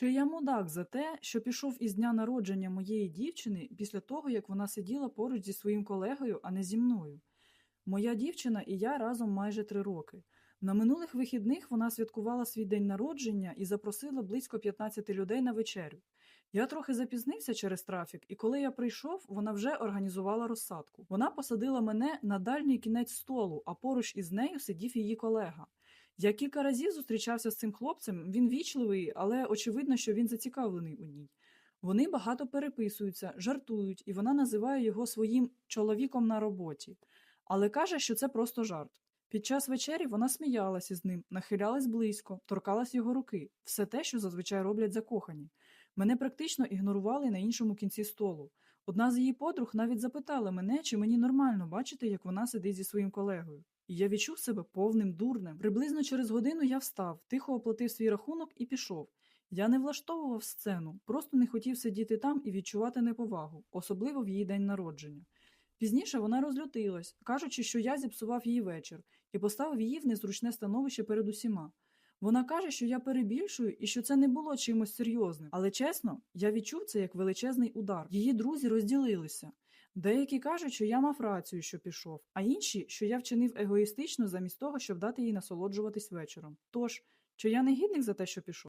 Чи я мудак за те, що пішов із дня народження моєї дівчини після того, як вона сиділа поруч зі своїм колегою, а не зі мною? Моя дівчина і я разом майже три роки. На минулих вихідних вона святкувала свій день народження і запросила близько 15 людей на вечерю. Я трохи запізнився через трафік, і коли я прийшов, вона вже організувала розсадку. Вона посадила мене на дальній кінець столу, а поруч із нею сидів її колега. Я кілька разів зустрічався з цим хлопцем, він вічливий, але очевидно, що він зацікавлений у ній. Вони багато переписуються, жартують, і вона називає його своїм чоловіком на роботі, але каже, що це просто жарт. Під час вечері вона сміялася з ним, нахилялась близько, торкалась його руки, все те, що зазвичай роблять закохані. Мене практично ігнорували на іншому кінці столу. Одна з її подруг навіть запитала мене, чи мені нормально бачити, як вона сидить зі своїм колегою. І я відчув себе повним дурнем. Приблизно через годину я встав, тихо оплатив свій рахунок і пішов. Я не влаштовував сцену, просто не хотів сидіти там і відчувати неповагу, особливо в її день народження. Пізніше вона розлютилась, кажучи, що я зіпсував її вечір і поставив її в незручне становище перед усіма. Вона каже, що я перебільшую і що це не було чимось серйозним. Але чесно, я відчув це як величезний удар. Її друзі розділилися. Деякі кажуть, що я мав рацію, що пішов, а інші, що я вчинив егоїстично замість того, щоб дати їй насолоджуватись вечором. Тож, чи я не гідник за те, що пішов?